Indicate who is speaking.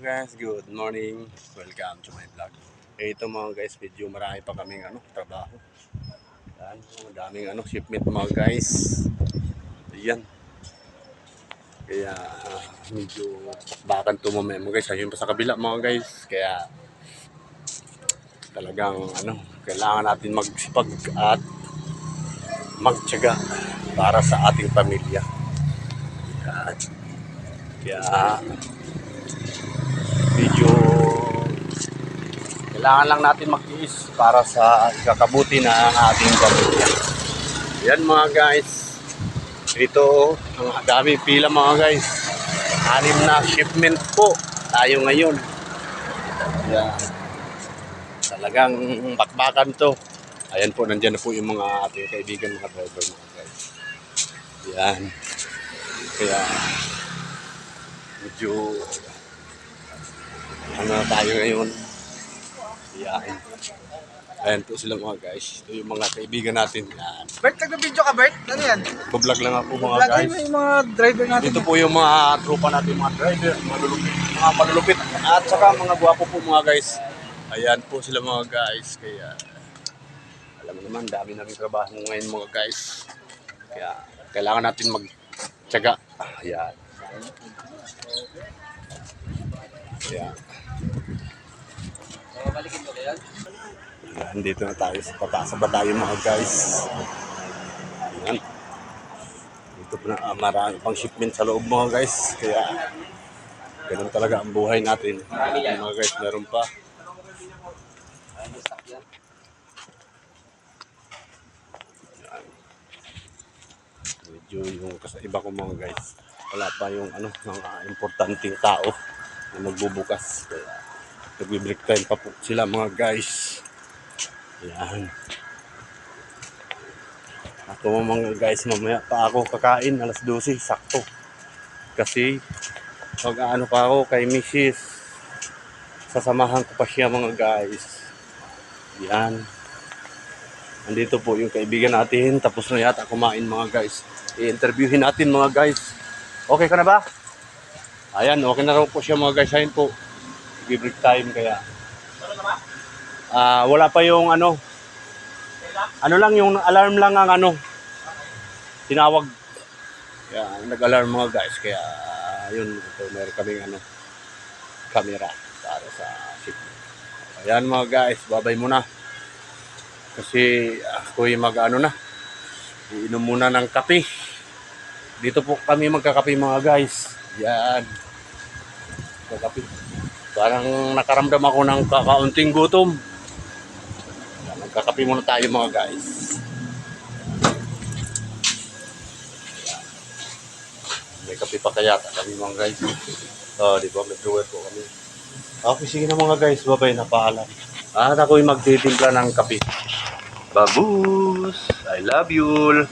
Speaker 1: guys, good morning. Welcome to my vlog. Eh, ito mga guys, medyo marami pa kaming ano, trabaho. Yan, madaming ano, shipment mga guys. Ayan. Kaya ah, medyo bakan to mamaya mga guys. Ayun pa sa kabila mga guys. Kaya talagang ano, kailangan natin magsipag at magtyaga para sa ating pamilya. Yan. Kaya medyo kailangan lang natin magtiis para sa ikakabuti na ating pamilya. Yan mga guys. Ito, ang dami pila mga guys. Anim na shipment po tayo ngayon. Yan. Talagang bakbakan to. Ayan po, nandyan na po yung mga ating kaibigan, mga driver mga guys. Yan. Kaya, medyo ano tayo ngayon. Yan. Ayan po sila mga guys. Ito yung mga kaibigan natin. Yan.
Speaker 2: Bert, nag-video ka, Bert? Ano yan?
Speaker 1: Vlog lang ako mga
Speaker 2: Lagay
Speaker 1: guys.
Speaker 2: yung mga driver natin.
Speaker 1: Dito po yung mga tropa natin, mga driver, mga lulupit, mga malulupit, at saka mga gwapo po mga guys. Ayan po sila mga guys. Kaya, alam mo naman, dami namin trabaho ngayon mga guys. Kaya, kailangan natin magtyaga. Ayan. Ayan.
Speaker 2: Yan.
Speaker 1: Dito na tayo sa pataas ba tayo mga guys. Ayan. Dito po na ah, marami pang shipment sa loob mga guys. Kaya ganun talaga ang buhay natin. Ayan, mga guys, meron pa. Ayan. Medyo yung iba ko mga guys. Wala pa yung ano, mga importanteng tao na magbubukas. Kaya nagbe-break time pa po sila mga guys. Yan. Ako mga guys, mamaya pa ako kakain, alas 12, sakto. Kasi, pag ano pa ako kay Mrs. Sasamahan ko pa siya mga guys. Yan. Andito po yung kaibigan natin, tapos na yata kumain mga guys. I-interviewin natin mga guys. Okay ka na ba? Ayan, okay na raw po siya mga guys. Ayun po, break time kaya. Ah, wala pa yung ano. Ano lang yung alarm lang ang ano. Tinawag. Kaya nag-alarm mga guys kaya yun ito meron kaming ano camera para sa shipment. Ayan mga guys, babay muna. Kasi ako yung mag ano na. Iinom muna ng kape. Dito po kami magkakape mga guys. Yan. Magkakape. Parang nakaramdam ako ng kakaunting gutom. Yan, Magkakape muna tayo mga guys. May kape pa kaya kami mga guys. Oh, di ba? May brewer po kami. Okay, sige na mga guys. Babay na paalam. At ako'y magtitimpla ng kape. Babus! I love you!